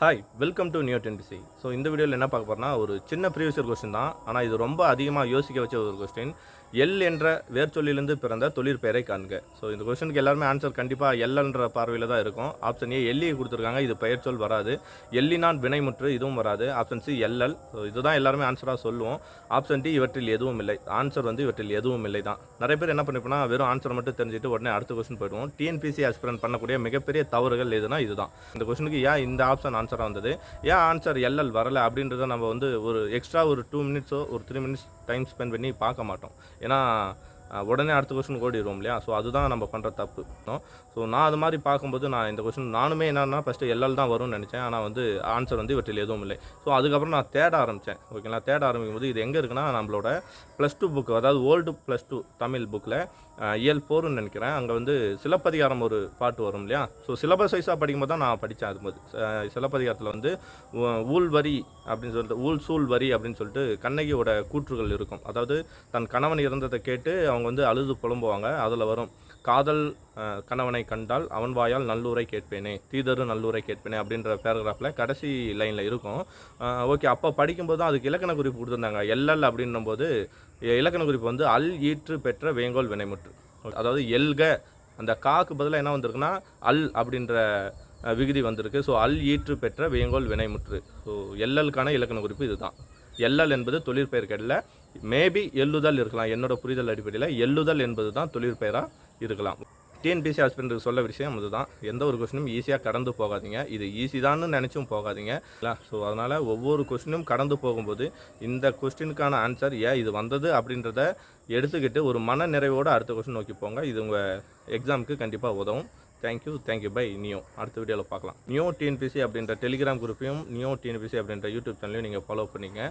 Hi welcome to new TNPSC so இந்த வீடியோவில் என்ன பார்க்க போறேன்னா ஒரு சின்ன ப்ரீவியஸ் கொஸ்டின் தான். ஆனால் இது ரொம்ப அதிகமாக யோசிக்க வச்ச ஒரு கொஸ்டின் எல் என்ற வேர்ச்சொல்லிலிருந்து பிறந்த தொழிற்பெயரை காண்க. ஸோ இந்த கொஸ்டினுக்கு எல்லாருமே ஆன்சர் கண்டிப்பாக எல்ன்ற பார்வையில் தான் இருக்கும். ஆப்ஷன் ஏ எல்லியை கொடுத்துருக்காங்க. இது பெயர் சொல் வராது. எல்லினான் வினைமுற்று இதுவும் வராது. ஆப்ஷன் சி எல்எல் ஸோ இதுதான் எல்லாருமே ஆன்சராக சொல்லுவோம். ஆப்ஷன் டி இவற்றில் எதுவும் இல்லை. ஆன்சர் வந்து இவற்றில் எதுவும் இல்லை தான். நிறைய பேர் என்ன பண்ணிப்போனா வெறும் ஆன்சர் மட்டும் தெரிஞ்சுட்டு உடனே அடுத்த கொஸ்டின் போயிடுவோம். டிஎன்பிசி ஆஸ்பிரன் பண்ணக்கூடிய மிகப்பெரிய தவறுகள் எதுனா இதுதான். இந்த கொஸ்டினுக்கு ஏன் இந்த ஆப்ஷன் ஆன்சராக வந்தது? ஏன் ஆன்சர் எல்எல் வரலை அப்படின்றத நம்ம வந்து ஒரு எக்ஸ்ட்ரா ஒரு டூ மினிட்ஸோ ஒரு த்ரீ மினிட்ஸ் டைம் ஸ்பெண்ட் பண்ணி பார்க்க மாட்டோம். ஏன்னா உடனே அடுத்த கொஸ்டின் ஓடிடுவோம் இல்லையா? ஸோ அதுதான் நம்ம பண்ணுற தப்பு. ஸோ நான் அது மாதிரி பார்க்கும்போது நான் இந்த கொஸ்டின் நானுமே என்னன்னா ஃபஸ்ட்டு எல்எல் தான் வரும்னு நினச்சேன். ஆனால் வந்து ஆன்சர் வந்து இவற்றில் எதுவும் இல்லை. ஸோ அதுக்கப்புறம் நான் தேட ஆரம்பித்தேன் ஓகேங்களா தேட ஆரம்பிக்கும் போது இது எங்கே இருக்குன்னா நம்மளோட ப்ளஸ் டூ புக்கு அதாவது ஓல்டு ப்ளஸ் டூ தமிழ் புக்கில் இயல் போர்னு நினைக்கிறேன். அங்கே வந்து சிலப்பதிகாரம் ஒரு பாட்டு வரும் இல்லையா? ஸோ சிலபஸ் வைஸாக படிக்கும்போது தான் நான் படித்தேன் அது போது. சிலப்பதிகாரத்தில் வந்து ஊழ்வரி ஊழ் வரி அப்படின்னு சொல்லிட்டு ஊழ் சூழ் வரி அப்படின்னு சொல்லிட்டு கண்ணகியோட கூற்றுகள் இருக்கும். அதாவது தன் கணவன் இறந்ததை கேட்டு அவங்க வந்து அழுது புலம்புவாங்க. அதில் வரும் காதல் கணவனை கண்டால் அவன் வாயால் நல்லூரை கேட்பேனே தீதரு நல்லூரை கேட்பேனே அப்படின்ற பேராகிராஃபில் கடைசி லைனில் இருக்கும். ஓகே அப்போ படிக்கும்போது தான் அதுக்கு இலக்கண குறிப்பு கொடுத்துருந்தாங்க. எல்எல் அப்படின்னும் போது இலக்கண குறிப்பு வந்து அல் ஈற்று பெற்ற வேங்கோல் வினைமுற்று அதாவது எல்க அந்த காக்கு பதிலாக என்ன வந்திருக்குன்னா அல் அப்படின்ற விகுதி வந்திருக்கு. ஸோ அல் ஈற்று பெற்ற வேங்கோல் வினைமுற்று ஸோ எல்எல்கான இலக்கண குறிப்பு இதுதான். எல்எல் என்பது தொழிற்பெயர்களில் மேபி எள்ளுதல் இருக்கலாம். என்னோட புரிதல் அடிப்படையில் எள்ளுதல் என்பது தான் தொழிற்பெயராக இருக்கலாம். டிஎன்பிசி ஹஸ்பண்டுக்கு சொல்ல விஷயம் அதுதான். எந்த ஒரு கொஸ்டினும் ஈஸியாக கடந்து போகாதீங்க. இது ஈஸி தான்னு நினச்சும் போகாதீங்க. ஸோ அதனால் ஒவ்வொரு கொஸ்டினும் கடந்து போகும்போது இந்த கொஸ்டினுக்கான ஆன்சர் ஏன் இது வந்தது அப்படின்றத எடுத்துக்கிட்டு ஒரு மன நிறைவோடு அடுத்த கொஸ்டின் நோக்கி போங்க. இது உங்கள் எக்ஸாமுக்கு கண்டிப்பாக உதவும். தேங்க்யூ தேங்க்யூ பை நியோ அடுத்த வீடியோவில் பார்க்கலாம். நியோ டிஎன்பிசி அப்படின்ற டெலிகிராம் குரூப்பையும் நியோ டிஎன்பிசி அப்படின்ற யூடியூப் சேனலையும் நீங்கள் ஃபாலோ பண்ணிங்க.